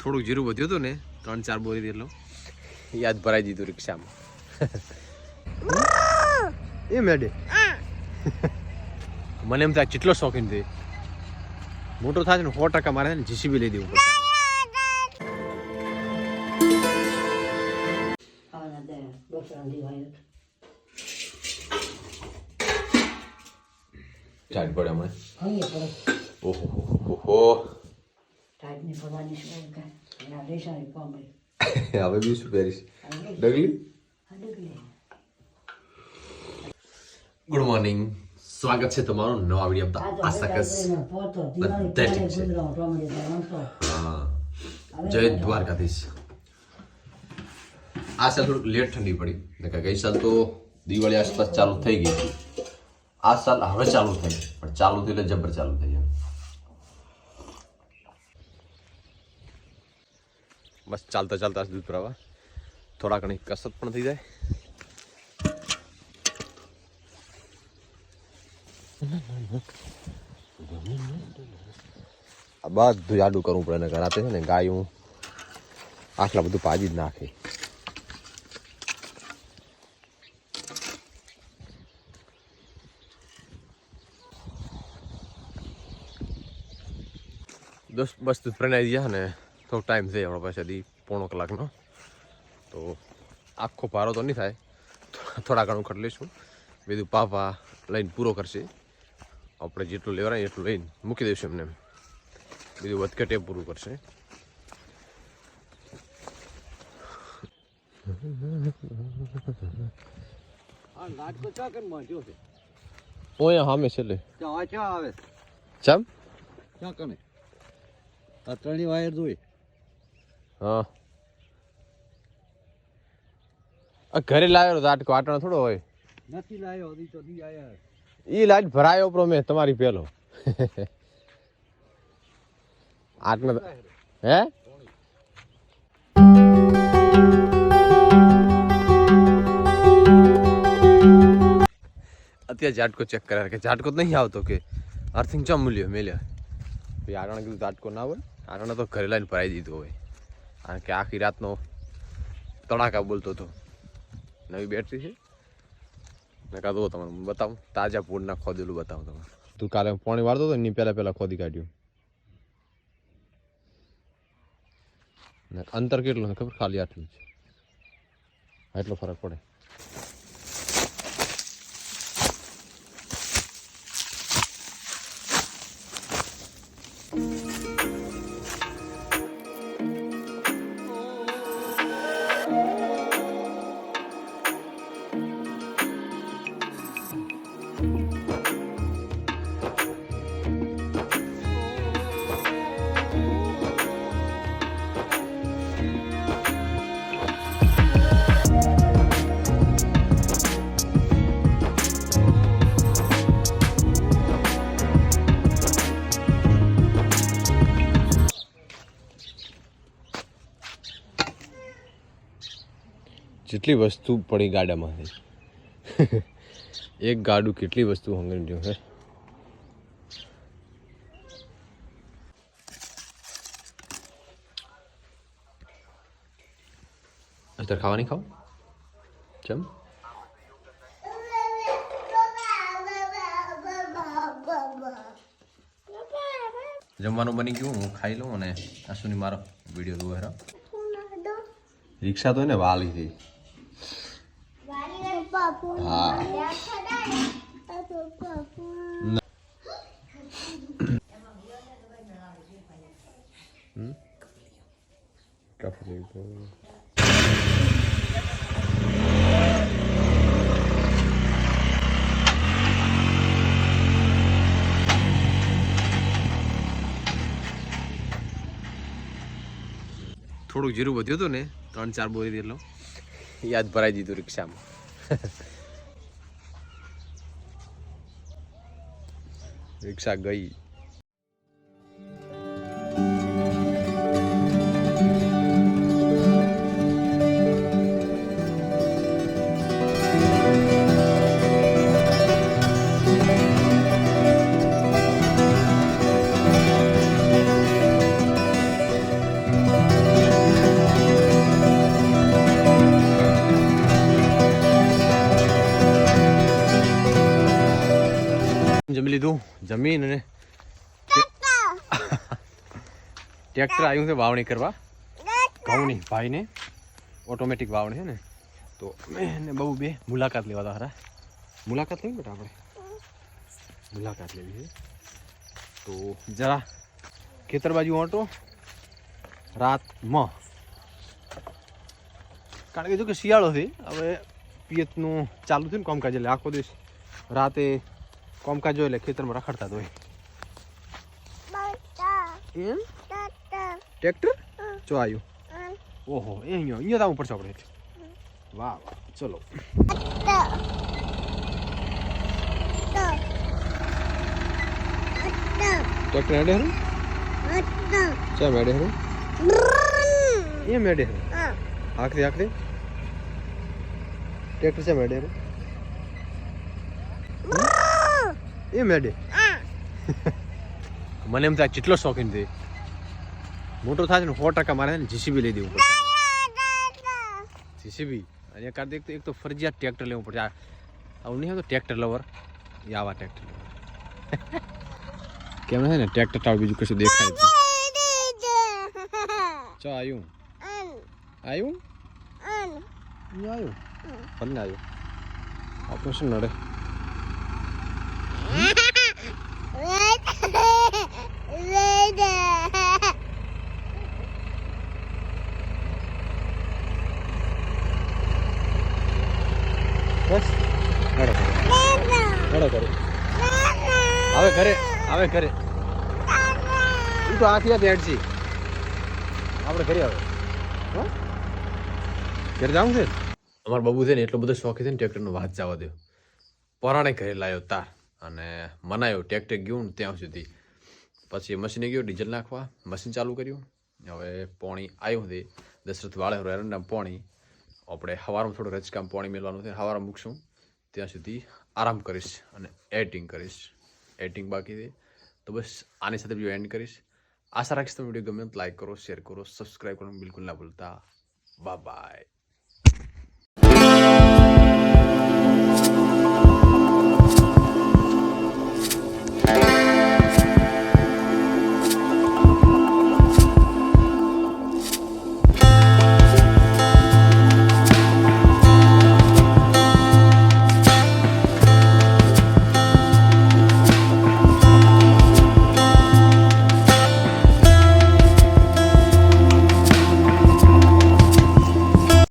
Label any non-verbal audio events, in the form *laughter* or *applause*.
થોડુંક જીરું વધ્યું હતું ને ત્રણ ચાર બોરી જેટલો યાદ ભરાઈ દીધું રિક્ષામાં. એ મેડે. મને એમ થાય કેટલો શોખીન છે મોટો થાય છે ને સો ટકા મારે જીસીબી લઈ દેવું પડશે. ટાઈટ પડે પડે. ઓહો શું કે રેસાની હવે બી શું પહેરીશ ડગલી ગુડ મોર્નિંગ સ્વાગત છે તમારું નવા વીડિયો આશા કસ બધા ઠીક છે. જય દ્વારકાધીશ આ સાલ થોડુંક લેટ ઠંડી પડી ને ગઈ સાલ તો દિવાળી આસપાસ ચાલુ થઈ ગઈ આ સાલ હવે ચાલુ થઈ પણ ચાલુ થઈ એટલે જબર ચાલુ થઈ એમ બસ ચાલતા ચાલતા દૂધ ભરાવા થોડા ઘણી કસરત પણ થઈ જાય. બધું જાડું કરવું પડે ને રાતે છે ને ગાયું, આટલા બધું પાજી જ નાખે. દસ બસ દૂધ પ્રણાઈ ગયા ને? થોડોક ટાઈમ છે આપણા હજી પોણો કલાકનો. તો આખો ભારો તો નહીં થાય. થોડા- ઘણું ખટ લઈશું. બીજું પાપા લઈને પૂરો કરશે. આપણે જેટલું લેવરાય એટલું લઈને મૂકી દઈશું એમને બીજું વધઘટે પૂરું કરશે. ઓયા સામે છે લે આવે. ચમ? કને? આ ત્રણેય વાયર જોઈ હા. આ ઘરે લાવ્યો આટકો આટણ થોડો હોય. નથી લાવ્યો હજી તો નહીં ઈ લાઈટ ભરાયો પ્રો મેં તમારી પેલો. આટલો હે? અત્યારે ઝાટકો ચેક કર્યા કે ઝાટકો નહીં આવતો કે? અર્થિંગ ચમ મૂલ્યો મેલ્યા? ભાઈ આરણ કીધું ઝાટકો ના હોય. આટણ તો ઘરે લાઈને ભરાઈ દીધો હોય. કારણ કે આખી રાતનો તડાકા બોલતો હતો. નવી બેટરી છે. મેં કાં તમને બતાવું. તાજા પૂરના ખોદેલું બતાવું તમને. તું કાલે પાણી વાળતો હતો એની પહેલાં પહેલાં ખોદી કાઢ્યું. અંતર કેટલું ખબર? ખાલી આટલું છે એટલો ફરક પડે. જેટલી વસ્તુ પડી ગાડામાંથી? એક ગાડું કેટલી વસ્તુ હંગરી ગયું છે અત્યારે ખાવાની ખાવ? ચમ? જમવાનું બની ગયું હું ખાઈ લઉં અને આશુની મારો વીડિયો જોવે રિક્ષા તો એને વાલી હતી. થોડુંક જીરું વધ્યું હતું ને ત્રણ ચાર બોરી દેલો યાદ ભરાઈ દીધું રિક્ષામાં. *laughs* રિક્ષા ગઈ. જમીન અને ટ્રેક્ટર આવ્યું છે વાવણી કરવા. ઘઉંની ભાઈને ઓટોમેટિક વાવણી છે ને. તો મેં બહુ બે મુલાકાત લેવા હતા મુલાકાત લેવી બેટા આપણે. મુલાકાત લેવી છે. તો જરા ખેતર બાજુ ઓટો, રાતમાં. કારણ કે જો કે શિયાળો છે, હવે પિયતનું ચાલુ થયું ને કામકાજ એટલે આખો દિવસ રાતે કામકાજ હોય એટલે ખેતરમાં રખડતા જ હોય. ટ્રેક્ટર? જો આવ્યું ઓહો એ અહીંયા અહીંયા તો પડશે આપણે વાહ વાહ ચલો. ટ્રેક્ટર હેડે હરું ચા મેડે હરું એ મેડે હરું આખરી આખરી? ટ્રેક્ટર છે મેડે હરું એ મેડે. *laughs* મને એમ થાય કેટલો શોખીન થઈ મોટો થાય છે ને સો ટકા મારે છે ને જીસીબી લઈ દેવું પડશે. જીસીબી અને એક એક તો એક તો ફરજિયાત ટ્રેક્ટર લેવું પડશે. આવું નહીં તો ટ્રેક્ટર લવર એ આવા ટ્રેક્ટર લવર કેમ છે ને ટ્રેક્ટર ટાવ બીજું કશું દેખાય. ચો આવ્યું આવ્યું આવ્યું ભલે આવ્યું આપણું શું નડે? હવે ઘરે. હવે ઘરે. તું તો આથી આ બેઠ છે આપણે આવે. ઘરે જવું છે? અમારા બાબુ છે ને એટલો બધો શોખી છે ને, ટ્રેક્ટરનો વાત જવા દો પરાણે ઘરે લાવ્યો તાર. અને મનાયો, ટેક ગયું ને ત્યાં સુધી. પછી મશીને ગયો, ડીઝલ નાખવા, મશીન ચાલુ કર્યું. હવે પોણી આવ્યું હતી દશરથ વાળે એરંડા પોણી. આપણે સવારમાં થોડું રચકામ પોણી મેળવાનું છે સવારમાં મૂકશું. ત્યાં સુધી આરામ કરીશ અને એડિટિંગ કરીશ. એડિટિંગ બાકી છે. તો બસ આની સાથે વીડિયો એન્ડ કરીશ. આશા રાખીશ તમે વીડિયો ગમે લાઈક કરો શેર કરો સબસ્ક્રાઈબ કરવાનું બિલકુલ ના ભૂલતા. બાય